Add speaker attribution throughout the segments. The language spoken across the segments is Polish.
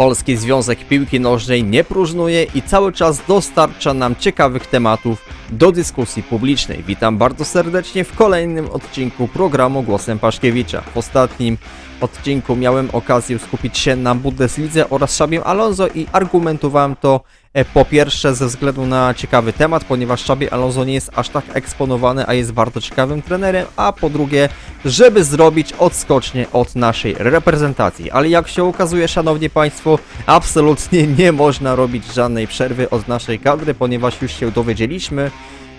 Speaker 1: Polski Związek Piłki Nożnej nie próżnuje i cały czas dostarcza nam ciekawych tematów do dyskusji publicznej. Witam bardzo serdecznie w kolejnym odcinku programu Głosem Paszkiewicza. W ostatnim odcinku miałem okazję skupić się na Bundeslidze oraz Szabiem Alonso i argumentowałem to e, po pierwsze ze względu na ciekawy temat, ponieważ Szabie Alonso nie jest aż tak eksponowany, a jest bardzo ciekawym trenerem, a po drugie, żeby zrobić odskocznie od naszej reprezentacji. Ale jak się okazuje, szanowni państwo, absolutnie nie można robić żadnej przerwy od naszej kadry, ponieważ już się dowiedzieliśmy,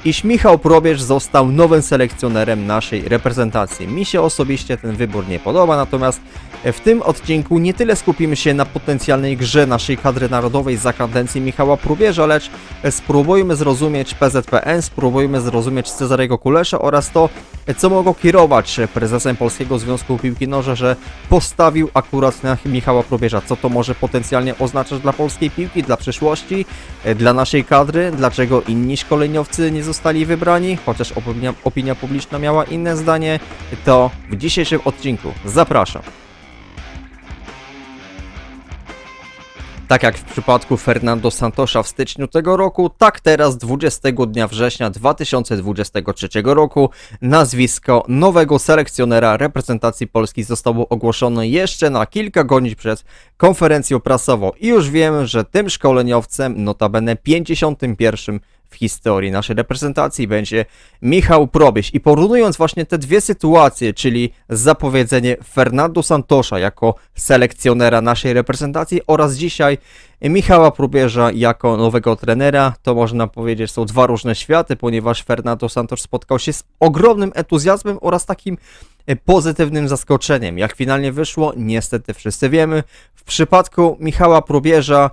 Speaker 1: iż Michał Probierz został nowym selekcjonerem naszej reprezentacji. Mi się osobiście ten wybór nie podoba, natomiast w tym odcinku nie tyle skupimy się na potencjalnej grze naszej kadry narodowej za kadencji Michała Probierza, lecz spróbujmy zrozumieć PZPN, spróbujmy zrozumieć Cezarego Kulesza oraz to, co mogło kierować prezesem Polskiego Związku Piłki Nożnej, że postawił akurat na Michała Probierza. Co to może potencjalnie oznaczać dla polskiej piłki, dla przyszłości, e, dla naszej kadry, dlaczego inni szkoleniowcy nie zostali wybrani, chociaż opinia, opinia publiczna miała inne zdanie, to w dzisiejszym odcinku zapraszam. Tak jak w przypadku Fernando Santosza w styczniu tego roku, tak teraz 20 dnia września 2023 roku nazwisko nowego selekcjonera reprezentacji Polski zostało ogłoszone jeszcze na kilka godzin przed konferencją prasową. I już wiemy, że tym szkoleniowcem, notabene 51 w historii naszej reprezentacji będzie Michał Probierz. I porównując właśnie te dwie sytuacje, czyli zapowiedzenie Fernando Santosza jako selekcjonera naszej reprezentacji oraz dzisiaj Michała Probierza jako nowego trenera, to można powiedzieć są dwa różne światy, ponieważ Fernando Santos spotkał się z ogromnym entuzjazmem oraz takim pozytywnym zaskoczeniem. Jak finalnie wyszło, niestety wszyscy wiemy. W przypadku Michała Probierza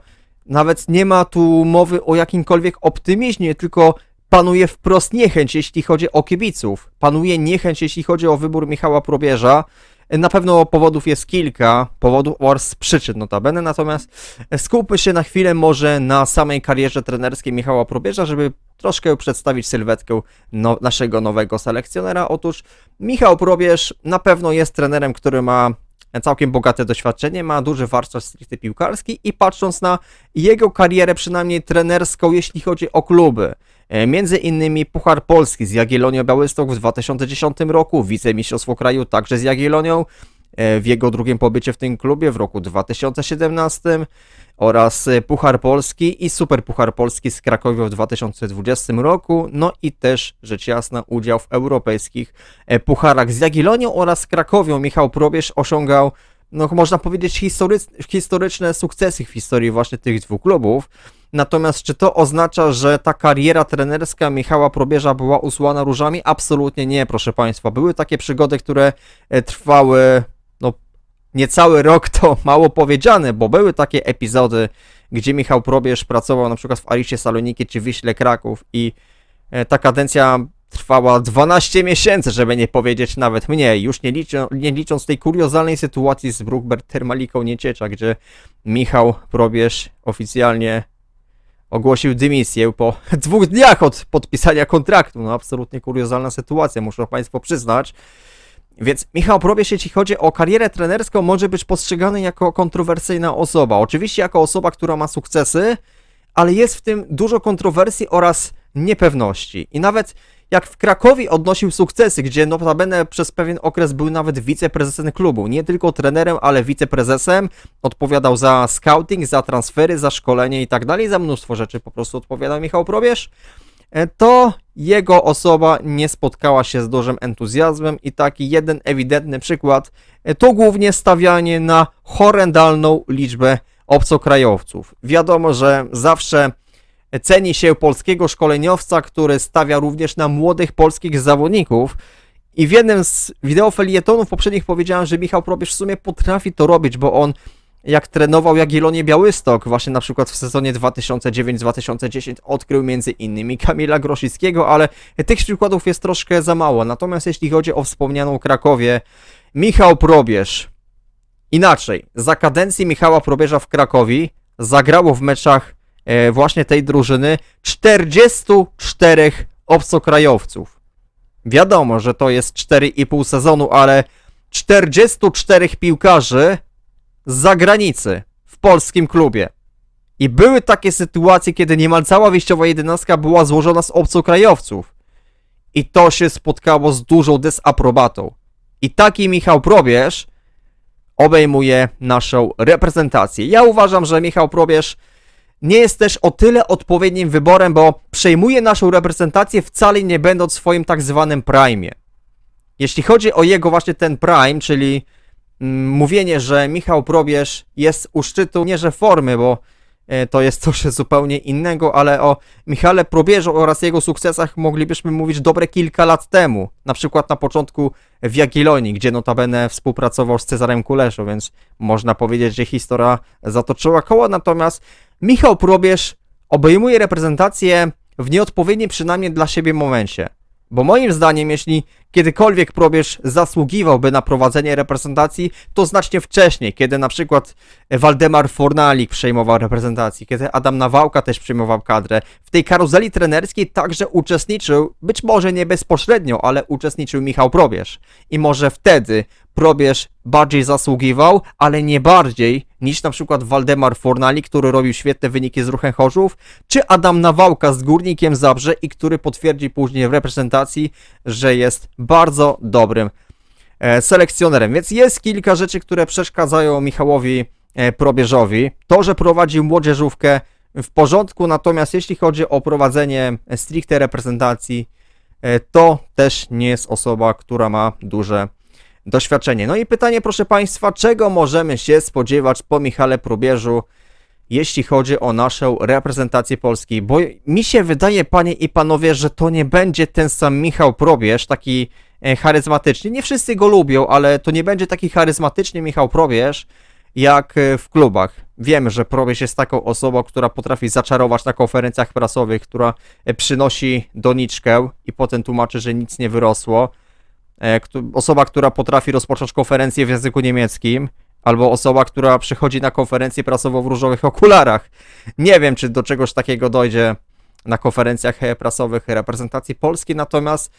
Speaker 1: nawet nie ma tu mowy o jakimkolwiek optymizmie, tylko panuje wprost niechęć, jeśli chodzi o kibiców. Panuje niechęć, jeśli chodzi o wybór Michała Probierza. Na pewno powodów jest kilka, powodów oraz przyczyn notabene, natomiast skupmy się na chwilę może na samej karierze trenerskiej Michała Probierza, żeby troszkę przedstawić sylwetkę no, naszego nowego selekcjonera. Otóż Michał Probierz na pewno jest trenerem, który ma całkiem bogate doświadczenie, ma duży warsztat stricte piłkarski i patrząc na jego karierę przynajmniej trenerską, jeśli chodzi o kluby, e, między innymi Puchar Polski z Jagiellonią Białystok w 2010 roku, wicemistrzostwo kraju także z Jagiellonią, w jego drugim pobycie w tym klubie w roku 2017 oraz e, Puchar Polski i Super Puchar Polski z Krakowią w 2020 roku, no i też rzecz jasna udział w europejskich e, pucharach z Jagiellonią oraz Krakowią. Michał Probierz osiągał no można powiedzieć historycz- historyczne sukcesy w historii właśnie tych dwóch klubów. Natomiast czy to oznacza, że ta kariera trenerska Michała Probierza była usłana różami? Absolutnie nie, proszę Państwa. Były takie przygody, które e, trwały niecały rok to mało powiedziane, bo były takie epizody, gdzie Michał Probierz pracował na przykład w Arisie Saloniki czy Wiśle Kraków i e, ta kadencja trwała 12 miesięcy, żeby nie powiedzieć nawet mniej, już nie, liczą, nie licząc tej kuriozalnej sytuacji z Brookbert Termaliką Nieciecza, gdzie Michał Probierz oficjalnie ogłosił dymisję po dwóch dniach od podpisania kontraktu. No absolutnie kuriozalna sytuacja, muszę Państwo przyznać. Więc Michał Probierz, jeśli chodzi o karierę trenerską, może być postrzegany jako kontrowersyjna osoba. Oczywiście jako osoba, która ma sukcesy, ale jest w tym dużo kontrowersji oraz niepewności. I nawet jak w Krakowie odnosił sukcesy, gdzie notabene przez pewien okres był nawet wiceprezesem klubu. Nie tylko trenerem, ale wiceprezesem. Odpowiadał za scouting, za transfery, za szkolenie i tak dalej. Za mnóstwo rzeczy po prostu odpowiadał Michał Probierz to jego osoba nie spotkała się z dużym entuzjazmem i taki jeden ewidentny przykład e, to głównie stawianie na horrendalną liczbę obcokrajowców. Wiadomo, że zawsze ceni się polskiego szkoleniowca, który stawia również na młodych polskich zawodników. I w jednym z wideofelietonów poprzednich powiedziałem, że Michał Probierz w sumie potrafi to robić, bo on jak trenował Jagiellonię Białystok, właśnie na przykład w sezonie 2009-2010 odkrył między innymi Kamila Grosickiego, ale tych przykładów jest troszkę za mało. Natomiast jeśli chodzi o wspomnianą Krakowie, Michał Probierz, inaczej, za kadencji Michała Probierza w Krakowi zagrało w meczach e, właśnie tej drużyny 44 obcokrajowców. Wiadomo, że to jest 4,5 sezonu, ale 44 piłkarzy z zagranicy w polskim klubie. I były takie sytuacje, kiedy niemal cała wyjściowa jedenastka była złożona z obcokrajowców. I to się spotkało z dużą desaprobatą. I taki Michał Probierz obejmuje naszą reprezentację. Ja uważam, że Michał Probierz nie jest też o tyle odpowiednim wyborem, bo przejmuje naszą reprezentację wcale nie będąc w swoim tak zwanym prime. Jeśli chodzi o jego właśnie ten prime, czyli mówienie, że Michał Probierz jest u szczytu nie że formy, bo e, to jest coś zupełnie innego, ale o Michale Probierzu oraz jego sukcesach moglibyśmy mówić dobre kilka lat temu. Na przykład na początku w Jagiellonii, gdzie notabene współpracował z Cezarem Kuleszą, więc można powiedzieć, że historia zatoczyła koło, natomiast Michał Probierz obejmuje reprezentację w nieodpowiednim przynajmniej dla siebie momencie. Bo moim zdaniem, jeśli kiedykolwiek Probierz zasługiwałby na prowadzenie reprezentacji, to znacznie wcześniej, kiedy na przykład Waldemar Fornalik przejmował reprezentację, kiedy Adam Nawałka też przejmował kadrę. W tej karuzeli trenerskiej także uczestniczył, być może nie bezpośrednio, ale uczestniczył Michał Probierz. I może wtedy Probierz bardziej zasługiwał, ale nie bardziej niż na przykład Waldemar Fornalik, który robił świetne wyniki z ruchem Chorzów, czy Adam Nawałka z Górnikiem Zabrze i który potwierdzi później w reprezentacji, że jest bardzo dobrym e, selekcjonerem. Więc jest kilka rzeczy, które przeszkadzają Michałowi e, Probierzowi. To, że prowadzi młodzieżówkę w porządku, natomiast jeśli chodzi o prowadzenie stricte reprezentacji, e, to też nie jest osoba, która ma duże doświadczenie. No i pytanie, proszę Państwa, czego możemy się spodziewać po Michale Probierzu, jeśli chodzi o naszą reprezentację Polski? Bo mi się wydaje, panie i panowie, że to nie będzie ten sam Michał Probierz, taki e, charyzmatyczny. Nie wszyscy go lubią, ale to nie będzie taki charyzmatyczny Michał Probierz, jak e, w klubach. Wiemy, że Probierz jest taką osobą, która potrafi zaczarować na konferencjach prasowych, która e, przynosi doniczkę i potem tłumaczy, że nic nie wyrosło osoba, która potrafi rozpocząć konferencję w języku niemieckim, albo osoba, która przychodzi na konferencję prasową w różowych okularach. Nie wiem, czy do czegoś takiego dojdzie na konferencjach e, prasowych reprezentacji Polski, natomiast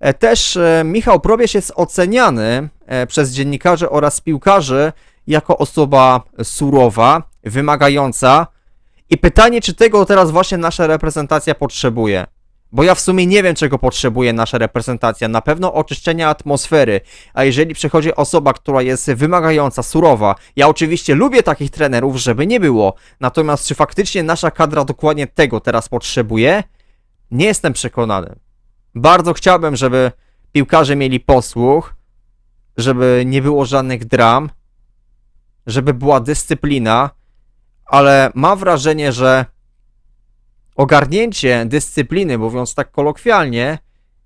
Speaker 1: e, też e, Michał Probierz jest oceniany przez dziennikarzy oraz piłkarzy jako osoba surowa, wymagająca i pytanie, czy tego teraz właśnie nasza reprezentacja potrzebuje. Bo ja w sumie nie wiem, czego potrzebuje nasza reprezentacja. Na pewno oczyszczenia atmosfery. A jeżeli przychodzi osoba, która jest wymagająca, surowa, ja oczywiście lubię takich trenerów, żeby nie było. Natomiast czy faktycznie nasza kadra dokładnie tego teraz potrzebuje? Nie jestem przekonany. Bardzo chciałbym, żeby piłkarze mieli posłuch, żeby nie było żadnych dram, żeby była dyscyplina, ale mam wrażenie, że ogarnięcie dyscypliny, mówiąc tak kolokwialnie,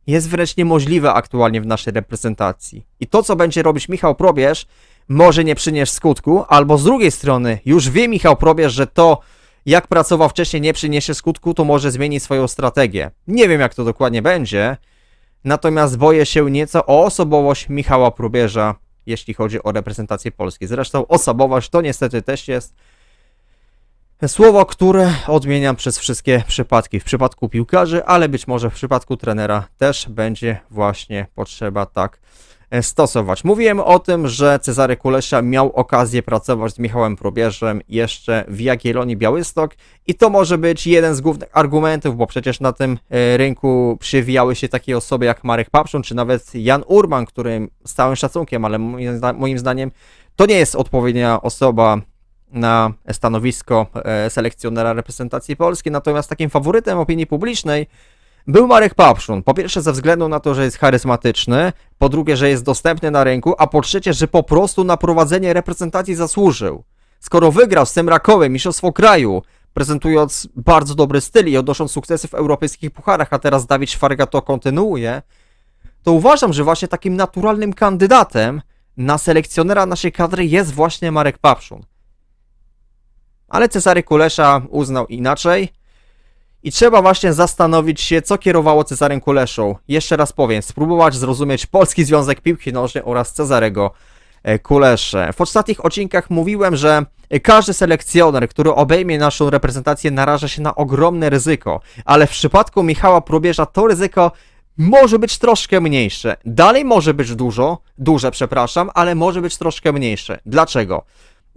Speaker 1: jest wręcz niemożliwe aktualnie w naszej reprezentacji. I to, co będzie robić Michał Probierz, może nie przynieść skutku, albo z drugiej strony, już wie Michał Probierz, że to, jak pracował wcześniej, nie przyniesie skutku, to może zmieni swoją strategię. Nie wiem, jak to dokładnie będzie, natomiast boję się nieco o osobowość Michała Probierza, jeśli chodzi o reprezentację Polski. Zresztą osobowość to niestety też jest Słowo, które odmieniam przez wszystkie przypadki. W przypadku piłkarzy, ale być może w przypadku trenera też będzie właśnie potrzeba tak e, stosować. Mówiłem o tym, że Cezary Kulesza miał okazję pracować z Michałem Probierzem jeszcze w Jagiellonii Białystok i to może być jeden z głównych argumentów, bo przecież na tym e, rynku przywijały się takie osoby jak Marek Papszun, czy nawet Jan Urban, który z całym szacunkiem, ale moim zdaniem to nie jest odpowiednia osoba na stanowisko e, selekcjonera reprezentacji Polski, natomiast takim faworytem opinii publicznej był Marek Papszun. Po pierwsze ze względu na to, że jest charyzmatyczny, po drugie, że jest dostępny na rynku, a po trzecie, że po prostu na prowadzenie reprezentacji zasłużył. Skoro wygrał z tym Rakowem Mistrzostwo Kraju, prezentując bardzo dobry styl i odnosząc sukcesy w europejskich pucharach, a teraz Dawid Szwarga to kontynuuje, to uważam, że właśnie takim naturalnym kandydatem na selekcjonera naszej kadry jest właśnie Marek Papszun ale Cezary Kulesza uznał inaczej. I trzeba właśnie zastanowić się, co kierowało Cezarym Kuleszą. Jeszcze raz powiem, spróbować zrozumieć Polski Związek Piłki Nożnej oraz Cezarego e, Kuleszę. W ostatnich odcinkach mówiłem, że każdy selekcjoner, który obejmie naszą reprezentację, naraża się na ogromne ryzyko, ale w przypadku Michała Probierza to ryzyko może być troszkę mniejsze. Dalej może być dużo, duże, przepraszam, ale może być troszkę mniejsze. Dlaczego?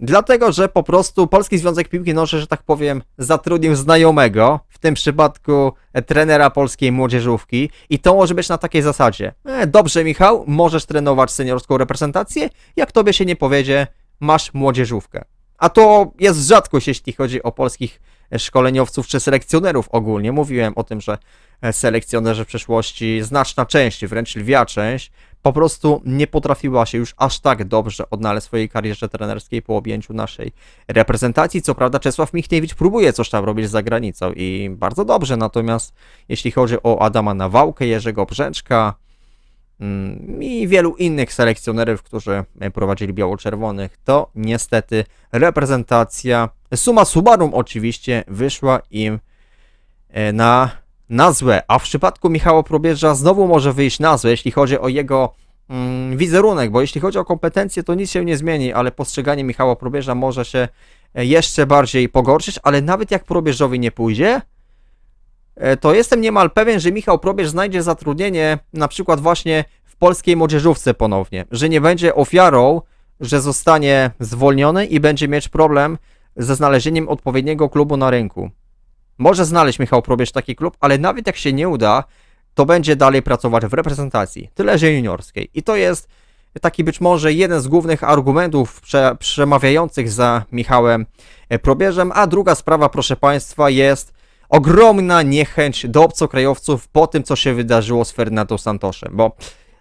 Speaker 1: Dlatego, że po prostu Polski Związek Piłki Nożnej, że tak powiem, zatrudnił znajomego, w tym przypadku e, trenera polskiej młodzieżówki i to może być na takiej zasadzie. E, dobrze Michał, możesz trenować seniorską reprezentację, jak tobie się nie powiedzie, masz młodzieżówkę. A to jest rzadkość, jeśli chodzi o polskich e, szkoleniowców czy selekcjonerów ogólnie. Mówiłem o tym, że selekcjonerzy w przeszłości, znaczna część, wręcz lwia część, po prostu nie potrafiła się już aż tak dobrze odnaleźć w swojej karierze trenerskiej po objęciu naszej reprezentacji. Co prawda Czesław Michniewicz próbuje coś tam robić za granicą i bardzo dobrze, natomiast jeśli chodzi o Adama Nawałkę, Jerzego Brzęczka mm, i wielu innych selekcjonerów, którzy e, prowadzili biało-czerwonych, to niestety reprezentacja, suma summarum oczywiście, wyszła im e, na, na złe. A w przypadku Michała Probierza znowu może wyjść na złe, jeśli chodzi o jego mm, wizerunek, bo jeśli chodzi o kompetencje, to nic się nie zmieni, ale postrzeganie Michała Probierza może się e, jeszcze bardziej pogorszyć, ale nawet jak Probierzowi nie pójdzie, e, to jestem niemal pewien, że Michał Probierz znajdzie zatrudnienie na przykład właśnie w polskiej młodzieżówce ponownie, że nie będzie ofiarą, że zostanie zwolniony i będzie mieć problem ze znalezieniem odpowiedniego klubu na rynku. Może znaleźć Michał Probierz taki klub, ale nawet jak się nie uda, to będzie dalej pracować w reprezentacji, tyle że juniorskiej. I to jest taki być może jeden z głównych argumentów prze, przemawiających za Michałem e, Probierzem, a druga sprawa, proszę Państwa, jest ogromna niechęć do obcokrajowców po tym, co się wydarzyło z Fernando Santoszem, bo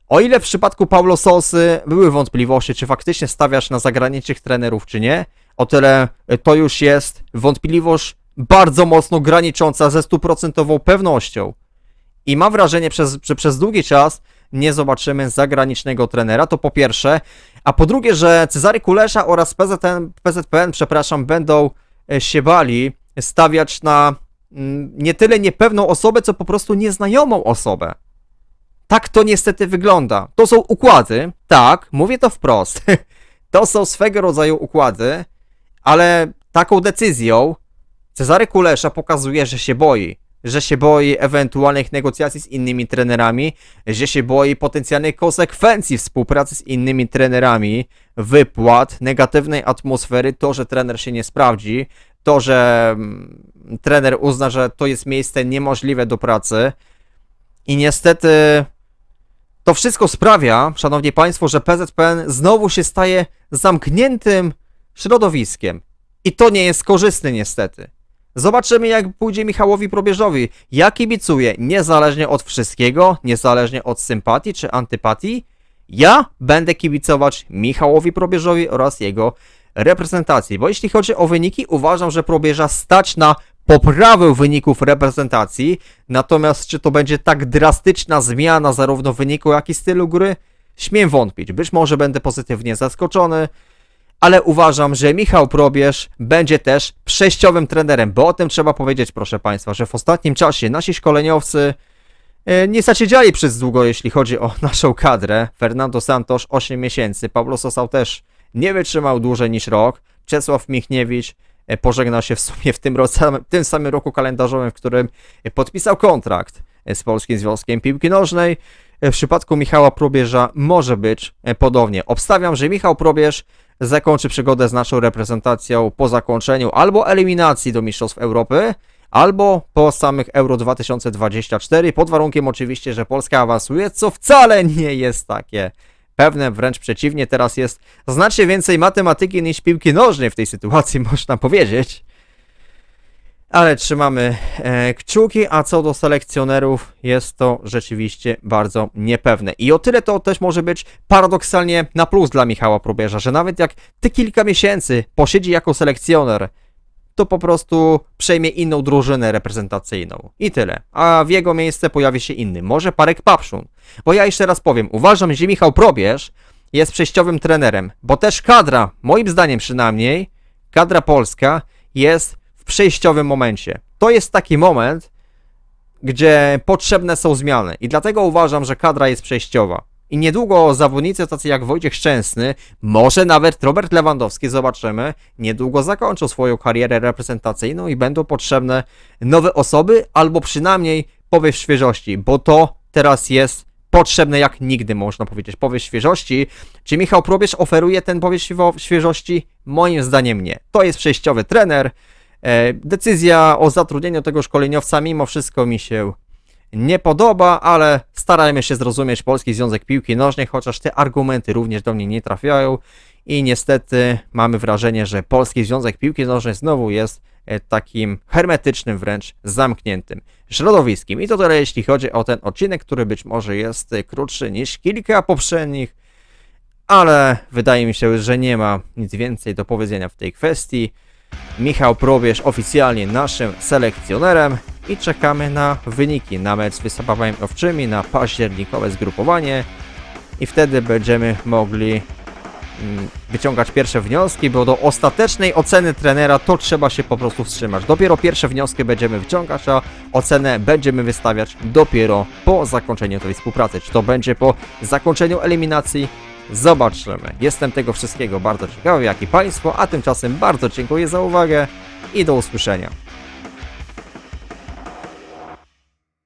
Speaker 1: o ile w przypadku Paulo Sosy były wątpliwości, czy faktycznie stawiasz na zagranicznych trenerów, czy nie, o tyle to już jest wątpliwość bardzo mocno granicząca ze stuprocentową pewnością. I mam wrażenie, przez, że przez długi czas nie zobaczymy zagranicznego trenera, to po pierwsze, a po drugie, że Cezary Kulesza oraz PZN, PZPN, przepraszam, będą e, się bali stawiać na mm, nie tyle niepewną osobę, co po prostu nieznajomą osobę. Tak to niestety wygląda. To są układy, tak, mówię to wprost. To są swego rodzaju układy, ale taką decyzją Cezary Kulesza pokazuje, że się boi. Że się boi ewentualnych negocjacji z innymi trenerami, że się boi potencjalnych konsekwencji współpracy z innymi trenerami, wypłat, negatywnej atmosfery, to, że trener się nie sprawdzi, to, że mm, trener uzna, że to jest miejsce niemożliwe do pracy. I niestety to wszystko sprawia, szanowni państwo, że PZPN znowu się staje zamkniętym środowiskiem. I to nie jest korzystne niestety. Zobaczymy, jak pójdzie Michałowi Probierzowi. Ja kibicuję, niezależnie od wszystkiego, niezależnie od sympatii czy antypatii. Ja będę kibicować Michałowi Probierzowi oraz jego reprezentacji. Bo jeśli chodzi o wyniki, uważam, że Probierza stać na poprawę wyników reprezentacji. Natomiast czy to będzie tak drastyczna zmiana zarówno wyniku, jak i stylu gry? Śmiem wątpić. Być może będę pozytywnie zaskoczony ale uważam, że Michał Probierz będzie też przejściowym trenerem, bo o tym trzeba powiedzieć, proszę Państwa, że w ostatnim czasie nasi szkoleniowcy e, nie zasiedziali przez długo, jeśli chodzi o naszą kadrę. Fernando Santos 8 miesięcy, Pablo Sosał też nie wytrzymał dłużej niż rok, Czesław Michniewicz e, pożegnał się w sumie w tym, sam- tym samym roku kalendarzowym, w którym podpisał kontrakt e, z Polskim Związkiem Piłki Nożnej. W przypadku Michała Probierza może być podobnie. Obstawiam, że Michał Probierz zakończy przygodę z naszą reprezentacją po zakończeniu albo eliminacji do Mistrzostw Europy, albo po samych Euro 2024, pod warunkiem oczywiście, że Polska awansuje, co wcale nie jest takie pewne, wręcz przeciwnie, teraz jest znacznie więcej matematyki niż piłki nożnej w tej sytuacji, można powiedzieć. Ale trzymamy e, kciuki, a co do selekcjonerów, jest to rzeczywiście bardzo niepewne. I o tyle to też może być paradoksalnie na plus dla Michała Probierza, że nawet jak ty kilka miesięcy posiedzi jako selekcjoner, to po prostu przejmie inną drużynę reprezentacyjną. I tyle. A w jego miejsce pojawi się inny, może Parek Papszun. Bo ja jeszcze raz powiem, uważam, że Michał Probierz jest przejściowym trenerem, bo też kadra, moim zdaniem przynajmniej, kadra polska jest przejściowym momencie. To jest taki moment, gdzie potrzebne są zmiany i dlatego uważam, że kadra jest przejściowa. I niedługo zawodnicy tacy jak Wojciech Szczęsny, może nawet Robert Lewandowski, zobaczymy, niedługo zakończą swoją karierę reprezentacyjną i będą potrzebne nowe osoby, albo przynajmniej powiew świeżości, bo to teraz jest potrzebne jak nigdy, można powiedzieć, powiew świeżości. Czy Michał Probierz oferuje ten powiew świe- świeżości? Moim zdaniem nie. To jest przejściowy trener. E, Decyzja o zatrudnieniu tego szkoleniowca mimo wszystko mi się nie podoba, ale starajmy się zrozumieć Polski Związek Piłki Nożnej, chociaż te argumenty również do mnie nie trafiają i niestety mamy wrażenie, że Polski Związek Piłki Nożnej znowu jest e, takim hermetycznym, wręcz zamkniętym środowiskiem. I to tyle, jeśli chodzi o ten odcinek, który być może jest e, krótszy niż kilka poprzednich, ale wydaje mi się, że nie ma nic więcej do powiedzenia w tej kwestii. Michał Probierz oficjalnie naszym selekcjonerem i czekamy na wyniki na mecz z Wysopawami Owczymi, na październikowe zgrupowanie i wtedy będziemy mogli mm, wyciągać pierwsze wnioski, bo do ostatecznej oceny trenera to trzeba się po prostu wstrzymać. Dopiero pierwsze wnioski będziemy wyciągać, a ocenę będziemy wystawiać dopiero po zakończeniu tej współpracy. Czy to będzie po zakończeniu eliminacji? Zobaczymy. Jestem tego wszystkiego bardzo ciekawy, jak i Państwo, a tymczasem bardzo dziękuję za uwagę i do usłyszenia.